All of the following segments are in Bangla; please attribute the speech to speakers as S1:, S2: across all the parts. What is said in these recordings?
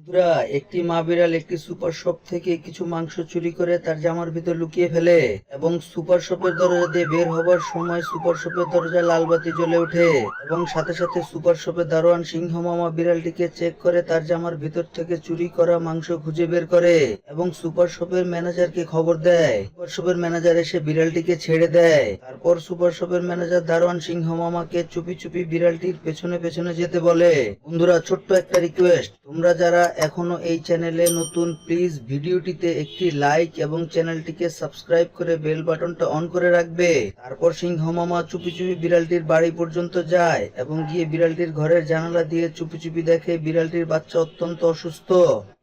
S1: বন্ধুরা, একটি মা বিড়াল একটি সুপার শপ থেকে কিছু মাংস চুরি করে তার জামার ভিতর লুকিয়ে ফেলে এবং সুপার শপের দরজা দিয়ে বের হবার সময় সুপার শপের দরজায় লাল বাতি জ্বলে ওঠে এবং সাথে সাথে সুপার শপের দারোয়ান সিংহ মামা বিড়ালটিকে চেক করে তার জামার ভিতর থেকে চুরি করা মাংস খুঁজে বের করে এবং সুপার শপের ম্যানেজারকে খবর দেয়। সুপার শপের ম্যানেজার এসে বিড়ালটিকে ছেড়ে দেয়। তারপর সুপার শপের ম্যানেজার দারোয়ান সিংহ মামাকে চুপি চুপি বিড়ালটির পেছনে পেছনে যেতে বলে, বন্ধুরা, ছোট্ট একটা রিকোয়েস্ট তোমরা যারা এখনও এই চ্যানেলে নতুন প্লিজ ভিডিওটিতে একটি লাইক এবং চ্যানেলটিকে সাবস্ক্রাইব করে বেল বাটনটা অন করে রাখবে। তারপর সিংহ মামা চুপি চুপি বিড়ালটির বাড়ি পর্যন্ত যায় এবং গিয়ে বিড়ালটির ঘরের জানালা দিয়ে চুপি চুপি দেখে বিড়ালটির বাচ্চা অত্যন্ত অসুস্থ।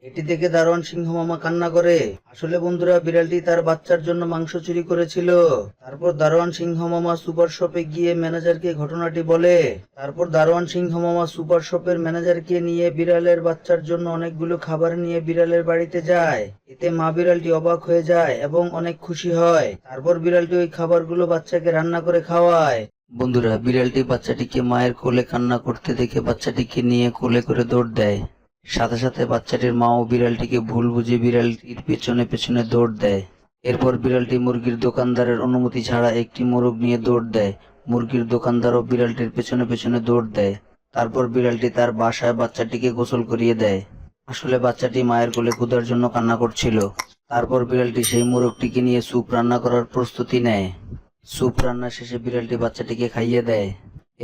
S1: এটি দেখে দারোয়ান সিংহ মামা কান্না করে। আসলে বন্ধুরা, বিড়ালটি তার বাচ্চার জন্য মাংস চুরি করেছিল। তারপর দারোয়ান সিংহ মামা সুপার শপে গিয়ে ম্যানেজারকে ঘটনাটি বলে। তারপর দারোয়ান সিংহ মামা সুপার শপের ম্যানেজারকে নিয়ে বিড়ালের বাচ্চার জন্য অনেকগুলো খাবার নিয়ে বিড়ালের বাড়িতে যায়। এতে মা বিড়ালটি অবাক হয়ে যায় এবং অনেক খুশি হয়। তারপর বিড়ালটি ওই খাবারগুলো বাচ্চাকে রান্না করে খাওয়ায়। বন্ধুরা, বিড়ালটি বাচ্চাটিকে মায়ের কোলে কান্না করতে দেখে বাচ্চাটিকে নিয়ে কোলে করে দৌড় দেয়। সাথে সাথে বাচ্চাটির মা ও বিড়ালটিকে ভুল বুঝে বিড়ালটির পেছনে পেছনে দৌড় দেয়। এরপর বিড়ালটি মুরগির দোকানদারের অনুমতি ছাড়া একটি মোরগ নিয়ে দৌড় দেয়। মুরগির দোকানদারও বিড়ালটির পেছনে পেছনে দৌড় দেয়। তারপর বিড়ালটি তার বাসায় বাচ্চাটিকে গোসল করিয়ে দেয়। আসলে বাচ্চাটি মায়ের কোলে ক্ষুধার জন্য কান্না করছিল। তারপর বিড়ালটি সেই মোরগটিকে নিয়ে স্যুপ রান্না করার প্রস্তুতি নেয়। স্যুপ রান্না শেষে বিড়ালটি বাচ্চাটিকে খাইয়ে দেয়।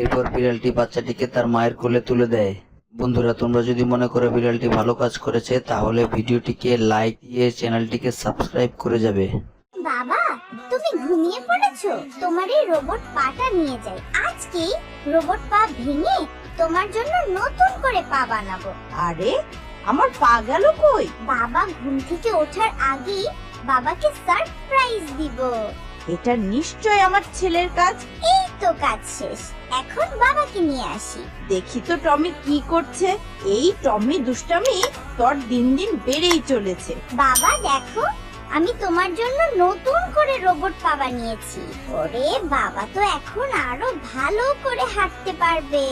S1: এরপর বিড়ালটি বাচ্চাটিকে তার মায়ের কোলে তুলে দেয়। বন্ধুরা, তোমরা যদি মনে করো বিড়ালটি ভালো কাজ করেছে, তাহলে ভিডিওটিকে লাইক দিয়ে চ্যানেলটিকে সাবস্ক্রাইব করে যাবে।
S2: বাবা, তুমি ঘুমিয়ে পড়েছো। তোমার এই রোবট পাটা নিয়ে যাই আজকেই রোবট পা ভেঙে তোমার জন্য নতুন করে পা বানাবো।
S3: আরে আমার পা গেল কই?
S2: বাবা ঘুম থেকে ওঠার আগেই বাবাকে সারপ্রাইজ দিব।
S3: এটা নিশ্চয় আমার ছেলের কাজ?
S2: এই তো কাজ শেষ। এখন বাবাকে নিয়ে আসি।
S3: দেখি তো টমি কি করছে। এই টমি দুষ্টামি তোর দিন দিন বেড়েই চলেছে।
S2: বাবা দেখো আমি তোমার জন্য নতুন করে রোবট বাবা নিয়েছি ওরে বাবা, তো এখন আরও ভালো করে হাঁটতে পারবে।